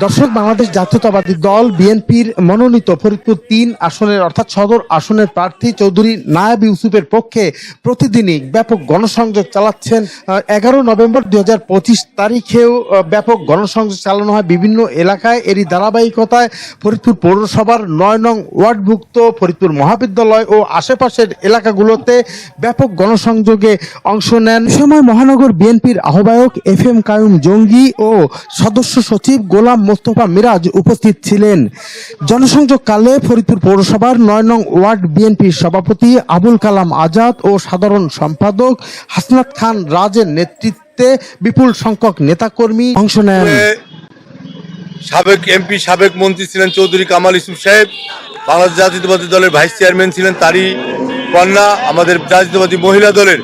দর্শক, বাংলাদেশ জাতীয়তাবাদী দল বিএনপির মনোনীত ফরিদপুর তিন আসনের, অর্থাৎ সদর আসনের প্রার্থী চৌধুরী নায়াব ইউসুফের পক্ষে প্রতিদিনই ব্যাপক গণসংযোগ চালাচ্ছেন। এগারো নভেম্বর দু হাজার পঁচিশ তারিখেও ব্যাপক গণসংযোগ চালানো হয় বিভিন্ন এলাকায়। এরই ধারাবাহিকতায় ফরিদপুর পৌরসভার নয় নং ওয়ার্ডভুক্ত ফরিদপুর মহাবিদ্যালয় ও আশেপাশের এলাকাগুলোতে ব্যাপক গণসংযোগে অংশ নেন। সময় মহানগর বিএনপির আহ্বায়ক এফ এম কায়ুম জঙ্গি ও সদস্য সচিব গোলাম মোস্তফা মিরাজ উপস্থিত ছিলেন। জনসংযোগকালে ফরিদপুর পৌরসভার নয় নং ওয়ার্ড বিএনপির সভাপতি আবুল কালাম আজাদ ও সাধারণ সম্পাদক হাসনাত খান রাজের নেতৃত্বে বিপুল সংখ্যক নেতাকর্মী অংশ নেন। সাবেক এমপি সাবেক মন্ত্রী ছিলেন চৌধুরী কামাল ইসুফ সাহেব, বাংলাদেশ জাতীয়তাবাদী দলের ভাইস চেয়ারম্যান ছিলেন তারই কন্যা, আমাদের জাতীয়তাবাদী মহিলা দলের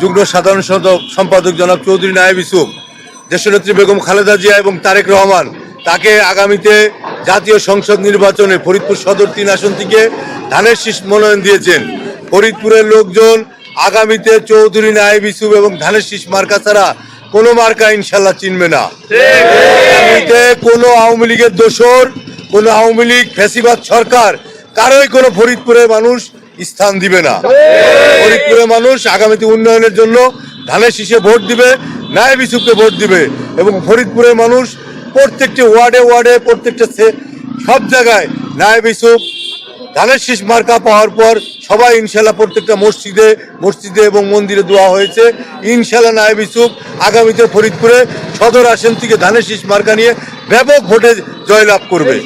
যুগ্ম সাধারণ সম্পাদক জনাব চৌধুরী নায়েব ইসুফ দেশনেত্রী বেগম খালেদা জিয়া এবং তারেক রহমান। তাকে আগামীতে জাতীয় সংসদ নির্বাচনে ফরিদপুর সদর তিন আসন থেকে ধানের শীষ মনোনয়ন দিয়েছেন। ফরিদপুরের লোকজন আগামীতে চৌধুরী, নায়েব ইসুফ এবং ধানের শীষ মার্কা ছাড়া কোনো মার্কা ইনশাল্লাহ চিনবে না। আগামীতে কোনো আওয়ামী লীগের দোসর কোনো আওয়ামী লীগ ফ্যাসিবাদ সরকার কারোই কোনো ফরিদপুরের মানুষ স্থান দিবে না। ফরিদপুরের মানুষ আগামীতে উন্নয়নের জন্য ধানের শীষে ভোট দিবে, নায়েব ইসুফকে ভোট দিবে এবং ফরিদপুরের মানুষ প্রত্যেকটি ওয়ার্ডে ওয়ার্ডে, প্রত্যেকটা সব জায়গায় নায়েব ইসুফ ধানের শীষ মার্কা পাওয়ার পর সবাই ইনশাল্লাহ প্রত্যেকটা মসজিদে মসজিদে এবং মন্দিরে দোয়া হয়েছে। ইনশাল্লাহ নায়েব ইসুফ আগামীতে ফরিদপুরে সদর আসন থেকে ধানের শীষ মার্কা নিয়ে ব্যাপক ভোটে জয়লাভ করবে।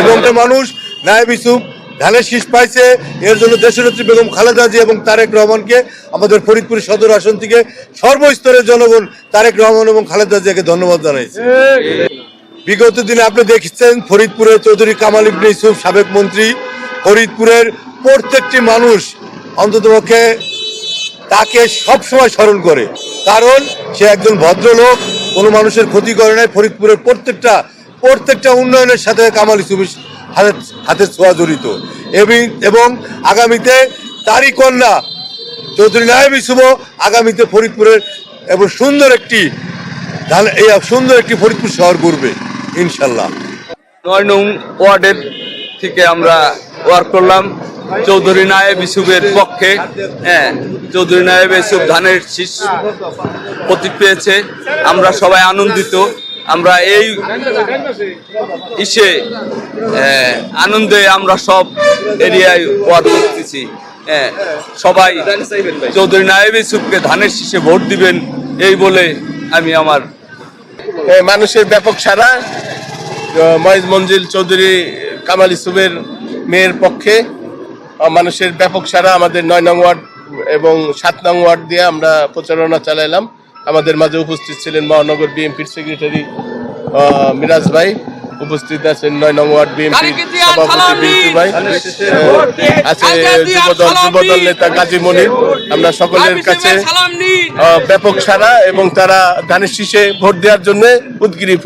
এবং মানুষ নায়েব ইসুফ ধানের শীষ পাইছে, এর জন্য দেশনেত্রী বেগম খালেদা জি এবং তারেক রহমানকে আমাদের ফরিদপুর সদর আসন থেকে সর্বস্তরের জনগণ তারেক রহমান এবং খালেদা জিয়াকে ধন্যবাদ জানাইছে। বিগত দিনে আপনি দেখছেন ফরিদপুরের চৌধুরী কামাল ইবনে ইসুফ সাবেক মন্ত্রী। ফরিদপুরের প্রত্যেকটি মানুষ অন্ততপক্ষে তাকে সবসময় স্মরণ করে। কারণ সে একজন ভদ্রলোক, কোনো মানুষের ক্ষতি করে নাই। ফরিদপুরের প্রত্যেকটা প্রত্যেকটা উন্নয়নের সাথে কামাল ইসুফের হাতে হাতে ছোঁয়া জড়িত। এবং আগামীতে তারই কন্যা চৌধুরী নায়েব ইসুফও আগামীতে ফরিদপুরের এবং সুন্দর একটি সুন্দর একটি ফরিদপুর শহর করবে ইনশাল্লাহ। নয় নং ওয়ার্ডের থেকে আমরা ওয়ার্ক করলাম। চৌধুরী নায়েব ইসুফের পক্ষে হ্যাঁ চৌধুরী নায়েব ইসুফ ধানের শীষ প্রতীক পেয়েছে। আমরা সবাই আনন্দিত। আমরা এই ইসে আনন্দে আমরা সব এরিয়ায় ওয়ার্ক করতেছি। হ্যাঁ সবাই চৌধুরী নায়েব ইসুফকে ধানের শীষে ভোট দিবেন, এই বলে আমি আমার মানুষের ব্যাপক সারা ময়েজ মঞ্জিল চৌধুরী, কামাল ইসুবের মেয়ের পক্ষে মানুষের ব্যাপক সারা আমাদের নয় নং ওয়ার্ড এবং সাত নং ওয়ার্ড দিয়ে আমরা প্রচারণা চালাইলাম। আমাদের মাঝে উপস্থিত ছিলেন মহানগর বিএনপির সেক্রেটারি মিরাজ ভাই। উপস্থিত আছেন নয় নং ওয়ার্ড বিএমপি সভাপতি বিএনপি ভাই। আছে যুবদল যুবদল নেতা গাজী মনির। আমরা সকলের কাছে ব্যাপক সারা এবং তারা ধানের শীষে ভোট দেওয়ার জন্য উদ্গ্রীব